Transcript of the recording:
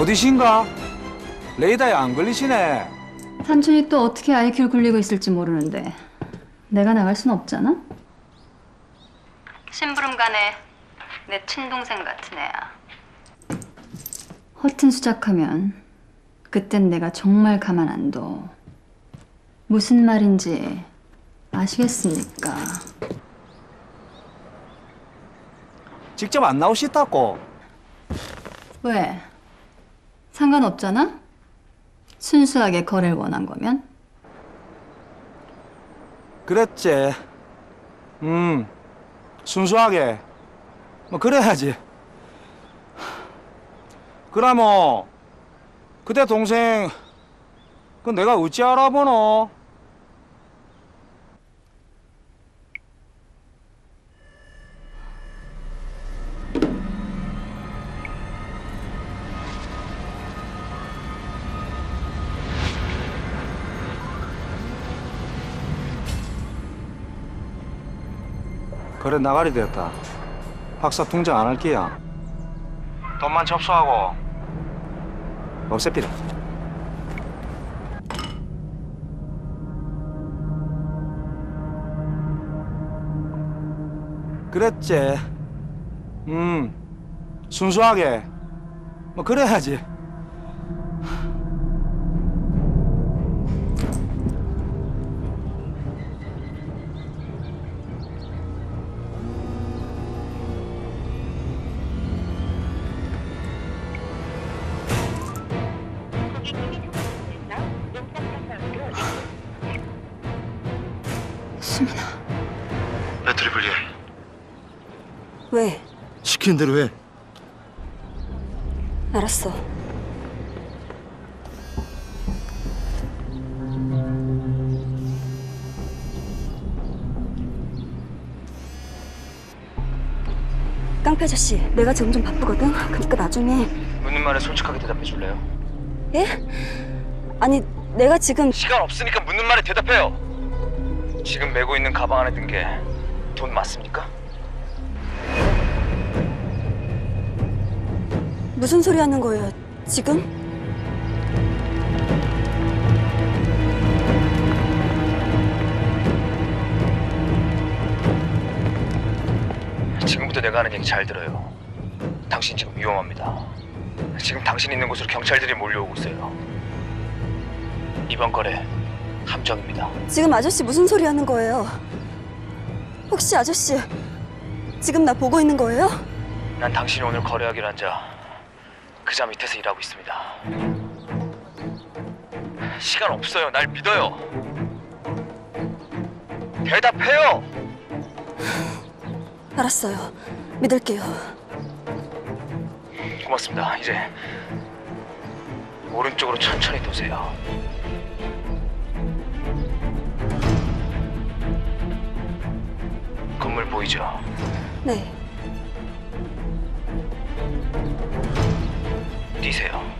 어디신가? 레이더에 안 걸리시네. 삼촌이 또 어떻게 아이큐를 굴리고 있을지 모르는데 내가 나갈 순 없잖아. 심부름간에 내 친동생 같은 애야. 허튼 수작하면 그땐 내가 정말 가만 안 둬. 무슨 말인지 아시겠습니까? 직접 안 나오시다고. 왜? 상관없잖아? 순수하게 거래를 원한 거면? 그랬지. 음, 순수하게. 뭐 그래야지. 그라모, 그대 동생, 그 내가 어찌 알아보노? 그래 나가리 됐다. 박사 통장 안 할게야. 돈만 접수하고 없애피라. 그랬지. 음, 순수하게. 뭐 그래야지. 배터리 분리해. 왜? 시킨 대로 해. 알았어. 깡패 아저씨, 내가 지금 좀 바쁘거든. 그러니까 나중에 묻는 말에 솔직하게 대답해 줄래요? 예? 아니, 내가 지금 시간 없으니까 묻는 말에 대답해요. 지금 메고 있는 가방 안에 든 게 돈 맞습니까? 무슨 소리 하는 거예요? 지금? 지금부터 내가 하는 얘기 잘 들어요. 당신 지금 위험합니다. 지금 당신 있는 곳으로 경찰들이 몰려오고 있어요. 이번 거래 함정입니다. 지금 아저씨 무슨 소리 하는 거예요? 혹시 아저씨 지금 나 보고 있는 거예요? 난 당신이 오늘 거래하기로 한 자 그자 밑에서 일하고 있습니다. 시간 없어요. 날 믿어요. 대답해요. 알았어요. 믿을게요. 고맙습니다. 이제 오른쪽으로 천천히 도세요. 건물 보이죠? 네. 뛰세요.